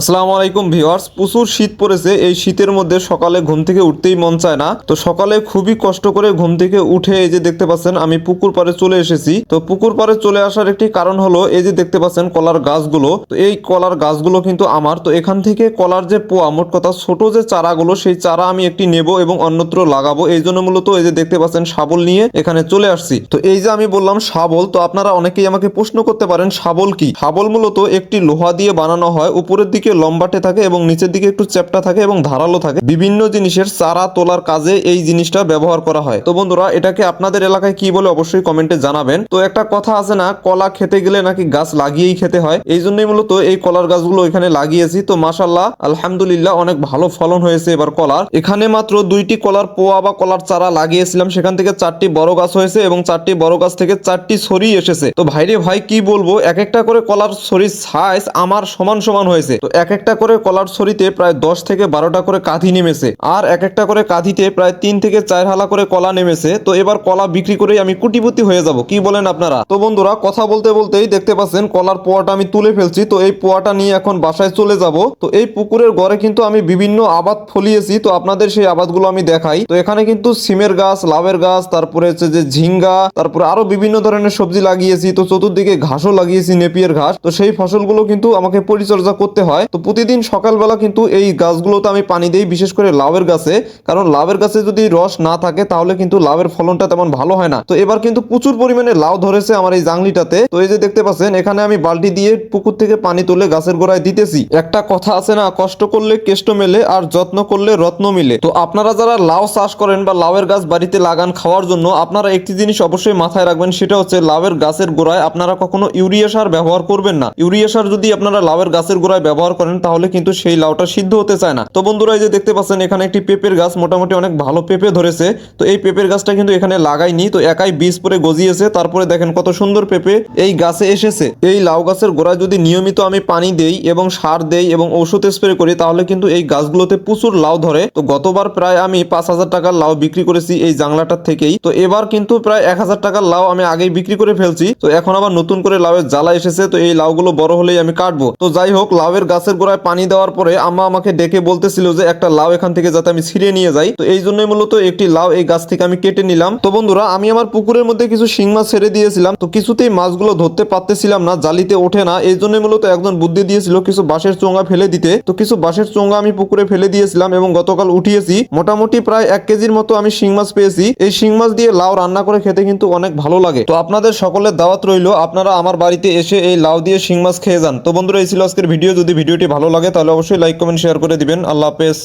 আসসালামু আলাইকুম ভিউয়ার্স, প্রচুর শীত পড়েছে, এই শীতের মধ্যে সকালে ঘুম থেকে উঠতেই মন চায় না। তো সকালে খুবই কষ্ট করে ঘুম থেকে উঠে এই যে দেখতে পাচ্ছেন, আমি পুকুর পাড়ে চলে এসেছি। তো পুকুর পাড়ে চলে আসার একটি কারণ হলো, এই যে দেখতে পাচ্ছেন কলার গাছগুলো, তো এই কলার গাছগুলো কিন্তু আমার। তো এখান থেকে কলার যে পোয়া, মোট কথা ছোট যে চারাগুলো, সেই চারা আমি একটি নেব এবং অন্যত্র লাগাবো। এই জন্য মূলত এই যে দেখতে পাচ্ছেন শাবল নিয়ে এখানে চলে আসছি। তো এই যে আমি বললাম শাবল, তো আপনারা অনেকেই আমাকে প্রশ্ন করতে পারেন, শাবল কি? শাবল মূলত একটি লোহা দিয়ে বানানো হয়, উপরের দিকে লম্বাটে থাকে এবং নিচের দিকে একটু চ্যাপটা থাকে এবং ধারালো থাকে। বিভিন্ন জিনিসের চারা তোলার কাজে এই জিনিসটা ব্যবহার করা হয়। তো বন্ধুরা, এটাকে আপনাদের এলাকায় কি বলে অবশ্যই কমেন্টে জানাবেন। তো একটা কথা আছে না, কলা খেতে গেলে নাকি গাছ লাগিয়েই খেতে হয়। এই জন্যই মূলত এই কলার গাছগুলো এখানে লাগিয়েছি। তো মাসাল্লাহ আলহামদুলিল্লাহ অনেক ভালো ফলন হয়েছে এবার কলার। এখানে মাত্র দুইটি কলার পোয়া বা কলার চারা লাগিয়েছিলাম। সেখান থেকে চারটি বড় গাছ হয়েছে এবং চারটি বড় গাছ থেকে চারটি ছড়ি এসেছে। তো ভাইরে ভাই, কি বলব? এক একটা করে কলার ছড়ির সাইজ আমার সমান সমান হয়েছে। তো এক একটা করে কলার ছড়িতে প্রায় দশ থেকে বারোটা করে কাঁধি নেমেছে, আর এক একটা করে কাঁধিতে প্রায় তিন থেকে চার হালা করে কলা নেমেছে। তো এবার কলা বিক্রি করেই আমি কুটিপতি হয়ে যাব, কি বলেন আপনারা? তো বন্ধুরা, কথা বলতে বলতেই দেখতে পাচ্ছেন কলার পোয়াটা আমি তুলে ফেলছি। তো এই পোয়াটা নিয়ে এখন বাসায় চলে যাব। তো এই পুকুরের গড়ে কিন্তু আমি বিভিন্ন আবাদ ফলিয়েছি। তো আপনাদের সেই আবাদগুলো আমি দেখাই। তো এখানে কিন্তু সিমের গাছ লাভের গাছ, তারপরে হচ্ছে যে ঝিঙ্গা, তারপরে আরও বিভিন্ন ধরনের সবজি লাগিয়েছি। তো চতুর্দিকে ঘাসও লাগিয়েছি, নেপিয়ার ঘাস। তো সেই ফসলগুলো কিন্তু আমাকে পরিচর্যা করতে হয়। তো প্রতিদিন সকালবেলা কিন্তু এই গাছগুলোতে আমি পানি দেই, বিশেষ করে লাউয়ের গাছে। কারণ লাউয়ের গাছে যদি রস না থাকে, তাহলে কিন্তু লাউয়ের ফলনটা তেমন ভালো হয় না। তো এবার কিন্তু প্রচুর পরিমাণে লাউ ধরেছে আমার এই জাংলিটাতে। তো এই যে দেখতে পাচ্ছেন, এখানে আমি বালতি দিয়ে পুকুর থেকে পানি তুলে গাছের গোড়ায় দিতেছি। একটা কথা আছে না, কষ্ট করলে কেষ্ট মেলে আর যত্ন করলে রত্ন মিলে। তো আপনারা যারা লাউ চাষ করেন বা লাউয়ের গাছ বাড়িতে লাগান খাওয়ার জন্য, আপনারা একটি জিনিস অবশ্যই মাথায় রাখবেন, সেটা হচ্ছে লাউয়ের গাছের গোড়ায় আপনারা কখনো ইউরিয়া সার ব্যবহার করবেন না। ইউরিয়া সার যদি আপনারা লাউয়ের গাছের গোড়ায় ব্যবহার করেন, তাহলে কিন্তু সেই লাউটা সিদ্ধ হতে চায় না। তো বন্ধুরা, এই যে দেখতে পাচ্ছেন, এখানে একটি পেঁপের গাছ মোটামুটি অনেক ভালো পেঁপে ধরেছে। তো এই পেঁপের গাছটা কিন্তু এখানে লাগাইনি তো একাই বীজ পরে গজিয়েছে। তারপরে দেখেন কত সুন্দর পেঁপে এই গাছে এসেছে। এই লাউ গাছের গোড়ায় যদি নিয়মিত আমি পানি দেই এবং সার দেই এবং ঔষধ স্প্রে করি, তাহলে কিন্তু এই গাছগুলোতে প্রচুর লাউ ধরে। তো গতবার প্রায় আমি পাঁচ হাজার টাকার লাউ বিক্রি করেছি এই জাংলাটার থেকেই। তো এবার কিন্তু প্রায় এক হাজার টাকার লাউ আমি আগেই বিক্রি করে ফেলছি। তো এখন আবার নতুন করে লাউয়ের জ্বালা এসেছে, তো এই লাউগুলো বড় হলেই আমি কাটবো। তো যাই হোক, লাউয়ের গাছের গোড়ায় পানি দেওয়ার পরে আম্মা আমাকে ডেকে বলতেছিল যে একটা লাউ এখান থেকে যাতে আমি ছিঁড়ে নিয়ে যাই। তো এই জন্যই মূলত একটি লাউ এই গাছ থেকে আমি কেটে নিলাম। তো বন্ধুরা, আমি আমার পুকুরের মধ্যে কিছু শিং মাছ ছেড়ে দিয়েছিলাম। তো কিছুতেই মাছগুলো ধরতে পারতেছিলাম না, জালিতে ওঠে না। এই জন্য মূলত একজন বুদ্ধি দিয়েছিল কিছু বাঁশের চোঙ্গা ফেলে দিতে। তো কিছু বাঁশের চোঙ্গা আমি পুকুরে ফেলে দিয়েছিলাম এবং গতকাল উঠিয়েছি। মোটামুটি প্রায় এক কেজির মতো আমি শিং মাছ পেয়েছি। এই শিং মাছ দিয়ে লাউ রান্না করে খেতে কিন্তু অনেক ভালো লাগে। তো আপনাদের সকলের দাওয়াত রইল, আপনারা আমার বাড়িতে এসে এই লাউ দিয়ে শিং মাছ খেয়ে যান। তো বন্ধুরা, এই ছিল আজকের ভিডিও। যদি ভিডিওটি ভালো লাগে তাহলে অবশ্যই লাইক কমেন্ট শেয়ার করে দিবেন। আল্লাহ হাফেজ।